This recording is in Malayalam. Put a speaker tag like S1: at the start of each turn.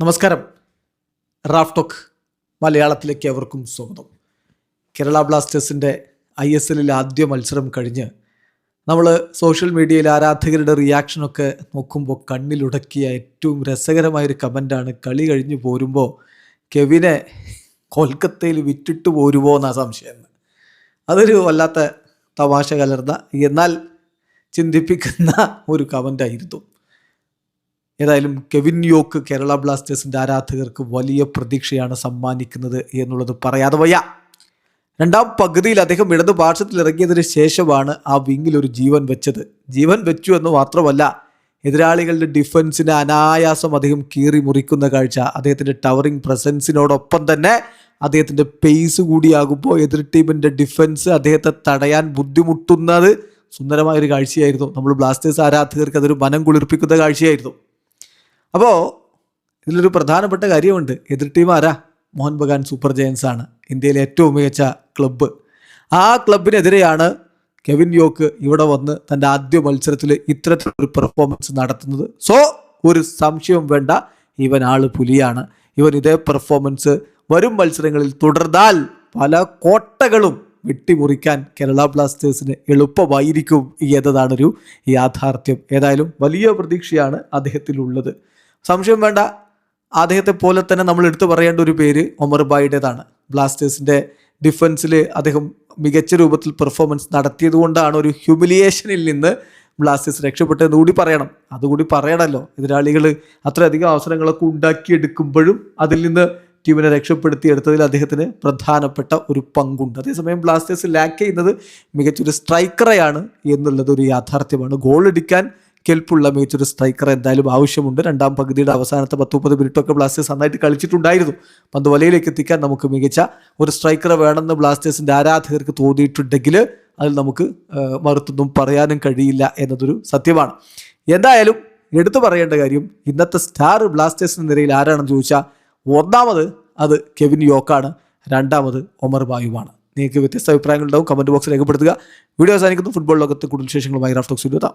S1: നമസ്കാരം. റാഫ്ടോക്ക് മലയാളത്തിലേക്ക് അവർക്കും സ്വാഗതം. കേരള ബ്ലാസ്റ്റേഴ്സിന്റെ ഐ എസ് എല്ലിൽ ആദ്യ മത്സരം കഴിഞ്ഞ് നമ്മൾ സോഷ്യൽ മീഡിയയിൽ ആരാധകരുടെ റിയാക്ഷനൊക്കെ നോക്കുമ്പോൾ കണ്ണിലുടക്കിയ ഏറ്റവും രസകരമായൊരു കമന്റാണ് കളി കഴിഞ്ഞ് പോരുമ്പോൾ കെവിനെ കൊൽക്കത്തയിൽ വിറ്റിട്ട് പോരുമോ എന്നാ സംശയം. അതൊരു വല്ലാത്ത തമാശ കലർന്ന എന്നാൽ ചിന്തിപ്പിക്കുന്ന ഒരു കമന്റായിരുന്നു ഏതായാലും കെവിൻ യോക്ക് കേരള ബ്ലാസ്റ്റേഴ്സിന്റെ ആരാധകർക്ക് വലിയ പ്രതീക്ഷയാണ് സമ്മാനിക്കുന്നത് എന്നുള്ളത് പറയാതെ വയ്യ. രണ്ടാം പകുതിയിൽ അദ്ദേഹം ഇടതു പാർശ്വത്തിൽ ഇറങ്ങിയതിന് ശേഷമാണ് ആ വിങ്ങിൽ ഒരു ജീവൻ വെച്ചത്. ജീവൻ വെച്ചു എന്ന് മാത്രമല്ല എതിരാളികളുടെ ഡിഫൻസിനെ അനായാസം അദ്ദേഹം കീറി മുറിക്കുന്ന കാഴ്ച അദ്ദേഹത്തിന്റെ ടവറിംഗ് പ്രസൻസിനോടൊപ്പം തന്നെ അദ്ദേഹത്തിന്റെ പേസ് കൂടിയാകുമ്പോൾ എതിർ ടീമിന്റെ ഡിഫൻസ് അദ്ദേഹത്തെ തടയാൻ ബുദ്ധിമുട്ടുന്നത് സുന്ദരമായൊരു കാഴ്ചയായിരുന്നു. നമ്മൾ ബ്ലാസ്റ്റേഴ്സ് ആരാധകർക്ക് അതൊരു മനം കുളിർപ്പിക്കുന്ന കാഴ്ചയായിരുന്നു. അപ്പോൾ ഇതിലൊരു പ്രധാനപ്പെട്ട കാര്യമുണ്ട്. എതിർ ടീം ആരാ? മോഹൻ ബഗാൻ സൂപ്പർ ജയൻസ് ആണ്. ഇന്ത്യയിലെ ഏറ്റവും മികച്ച ക്ലബ്ബ് ആ ക്ലബിനെതിരെയാണ് കെവിൻ യോക്ക് ഇവിടെ വന്ന് തന്റെ ആദ്യ മത്സരത്തിൽ ഇത്തരത്തിലൊരു പെർഫോമൻസ് നടത്തുന്നത്. സോ ഒരു സംശയവും വേണ്ട. ഇവൻ ആൾ പുലിയാണ്. ഇവൻ ഇതേ പെർഫോമൻസ് വരും മത്സരങ്ങളിൽ തുടർന്നാൽ പല കോട്ടകളും വെട്ടിമുറിക്കാൻ കേരള ബ്ലാസ്റ്റേഴ്സിന് എളുപ്പമായിരിക്കും എന്നതാണൊരു യാഥാർത്ഥ്യം. ഏതായാലും വലിയ പ്രതീക്ഷയാണ് അദ്ദേഹത്തിലുള്ളത്. സംശയം വേണ്ട. അദ്ദേഹത്തെ പോലെ തന്നെ നമ്മൾ എടുത്തു പറയേണ്ട ഒരു പേര് ഒമർ ബായിയുടേതാണ്. ബ്ലാസ്റ്റേഴ്സിന്റെ ഡിഫൻസിൽ അദ്ദേഹം മികച്ച രൂപത്തിൽ പെർഫോമൻസ് നടത്തിയത് കൊണ്ടാണ് ഒരു ഹ്യൂമിലിയേഷനിൽ നിന്ന് ബ്ലാസ്റ്റേഴ്സ് രക്ഷപ്പെട്ടതെന്ന് കൂടി പറയണം. അതുകൂടി പറയണമല്ലോ എതിരാളികൾ അത്രയധികം അവസരങ്ങളൊക്കെ ഉണ്ടാക്കിയെടുക്കുമ്പോഴും അതിൽ നിന്ന് ടീമിനെ രക്ഷപ്പെടുത്തിയെടുത്തതിൽ അദ്ദേഹത്തിന് പ്രധാനപ്പെട്ട ഒരു പങ്കുണ്ട്. അതേസമയം ബ്ലാസ്റ്റേഴ്സ് ലാക്ക് ചെയ്യുന്നത് മികച്ചൊരു സ്ട്രൈക്കറെയാണ് എന്നുള്ളത് ഒരു യാഥാർത്ഥ്യമാണ്. ഗോൾ അടിക്കാൻ കെൽപ്പുള്ള മികച്ചൊരു സ്ട്രൈക്കർ എന്തായാലും ആവശ്യമുണ്ട്. രണ്ടാം പകുതിയുടെ അവസാനത്തെ പത്ത് മുപ്പത് മിനിറ്റൊക്കെ ബ്ലാസ്റ്റേഴ്സ് നന്നായിട്ട് കളിച്ചിട്ടുണ്ടായിരുന്നു. പന്ത് വലയിലേക്ക് എത്തിക്കാൻ നമുക്ക് മികച്ച ഒരു സ്ട്രൈക്കറെ വേണമെന്ന് ബ്ലാസ്റ്റേഴ്സിന്റെ ആരാധകർക്ക് തോന്നിയിട്ടുണ്ടെങ്കിൽ അതിൽ നമുക്ക് മറുത്തൊന്നും പറയാനും കഴിയില്ല എന്നതൊരു സത്യമാണ്. എന്തായാലും എടുത്തു പറയേണ്ട കാര്യം ഇന്നത്തെ സ്റ്റാർ ബ്ലാസ്റ്റേഴ്സിന് നിരയിൽ ആരാണെന്ന് ചോദിച്ചാൽ ഒന്നാമത് അത് കെവിൻ യോക്കാണ് രണ്ടാമത് ഒമർ ബായുമാണ് നിങ്ങൾക്ക് വ്യത്യസ്ത അഭിപ്രായങ്ങളുണ്ടാവും. കമന്റ് ബോക്സിൽ രേഖപ്പെടുത്തുക. വീഡിയോ അവസാനിക്കുന്നു. ഫുട്ബോൾ ലോകത്ത് കൂടുതൽ വിശേഷങ്ങളുമായി റാഫ്റ്റോക്സ് എത്താം.